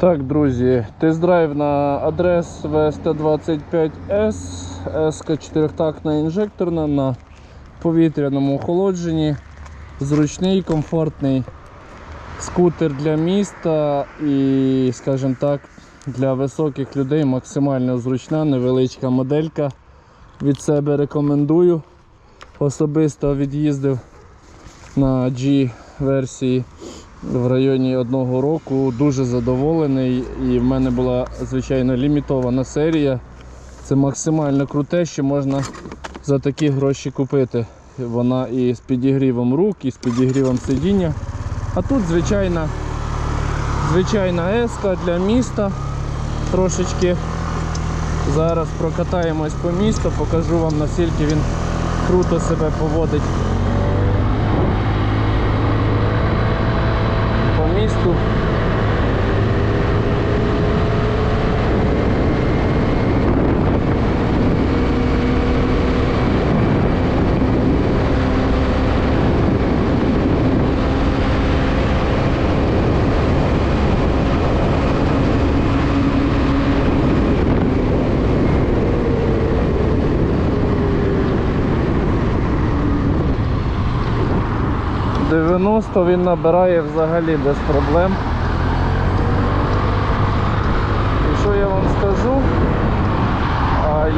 Так, друзі, тест-драйв на адрес V125S, S 4 інжекторна на повітряному охолодженні. Зручний, комфортний скутер для міста і, скажімо так, для високих людей максимально зручна, невеличка моделька. Від себе рекомендую. Особисто від'їздив на G версії в районі одного року. Дуже задоволений. І в мене була звичайно лімітована серія. Це максимально круте, що можна за такі гроші купити. Вона і з підігрівом рук, і з підігрівом сидіння. А тут звичайна, звичайна еска для міста. Трошечки зараз прокатаємось по місту, покажу вам наскільки він круто себе поводить по 90 він набирає взагалі без проблем. І що я вам скажу?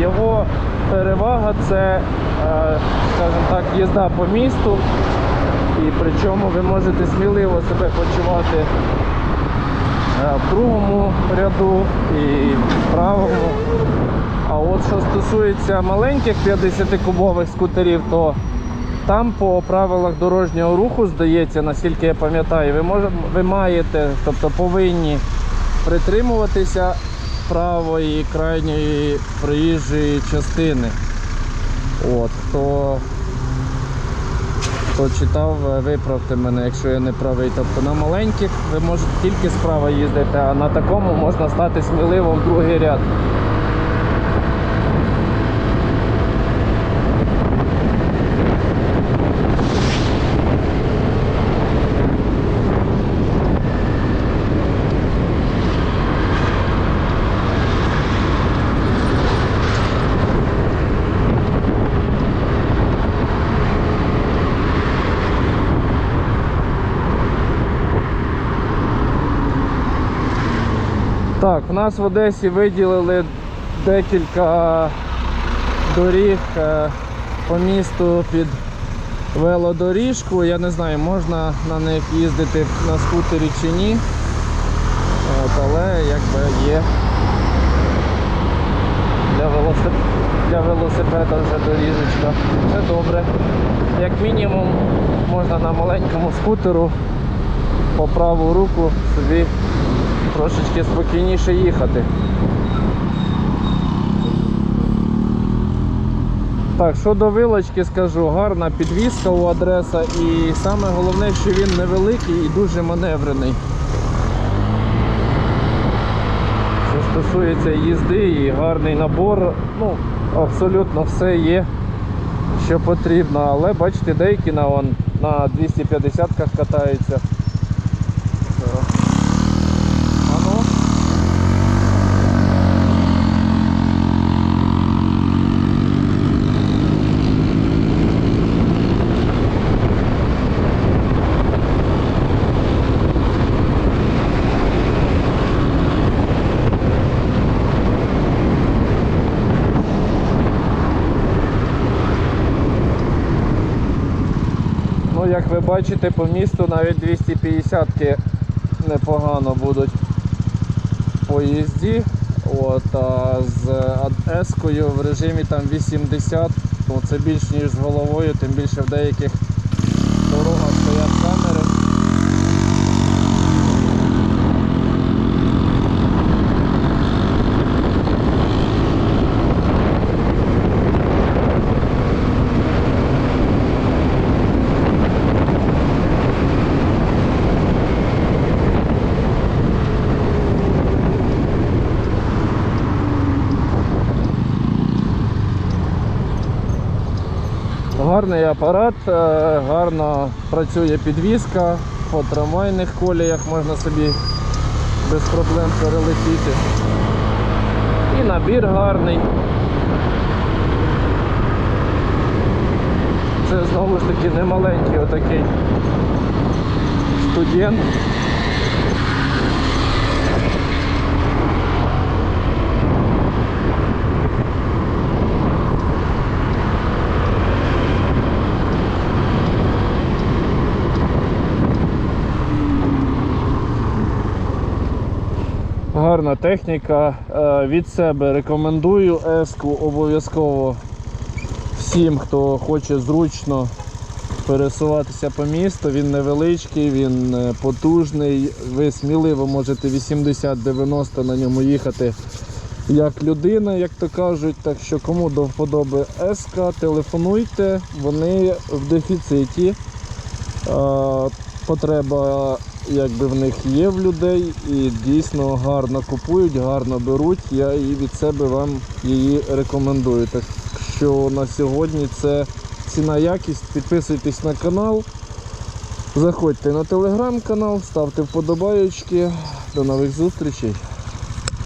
Його перевага це, скажімо так, їзда по місту. І причому ви можете сміливо себе почувати в другому ряду і в правому. А от що стосується маленьких 50-кубових скутерів, то там по правилах дорожнього руху, здається, наскільки я пам'ятаю, ви, може, ви маєте, тобто повинні притримуватися правої крайньої проїжджої частини. От, хто, хто читав, виправте мене, якщо я не правий. Тобто на маленьких ви можете тільки справа їздити, а на такому можна стати сміливо в другий ряд. Так, в нас в Одесі виділили декілька доріг е, по місту під велодоріжку. Я не знаю, можна на них їздити на скутері чи ні. От, але якби є для, велосип... для велосипеда вже доріжечка. Це добре. Як мінімум можна на маленькому скутеру по праву руку собі трошечки спокійніше їхати. Так, щодо вилочки скажу, гарна підвізка у адреса і саме головне, що він невеликий і дуже маневрений. Що стосується їзди і гарний набор, ну, абсолютно все є, що потрібно, але бачите, деякі на, на 250-ках катаються. А ну. Ну, як ви бачите, по місту навіть 250-ки непогано будуть поїзді. От, а з S-кою в режимі там 80, то це більш ніж з головою, тим більше в деяких дорогах стоять Гарний апарат, е, гарно працює підвізка, по трамвайних коліях можна собі без проблем перелетіти. І набір гарний. Це знову ж таки не маленький отакий студент. Гарна техніка. Е, Від себе рекомендую еску обов'язково всім, хто хоче зручно пересуватися по місту. Він невеличкий, він е, потужний. Ви сміливо можете 80-90 на ньому їхати як людина, як то кажуть. Так що кому до вподоби еска, телефонуйте, вони в дефіциті. Е, Потреба якби в них є в людей і дійсно гарно купують, гарно беруть. Я і від себе вам її рекомендую. Так що на сьогодні це ціна якість. Підписуйтесь на канал, заходьте на телеграм-канал, ставте вподобайочки. До нових зустрічей.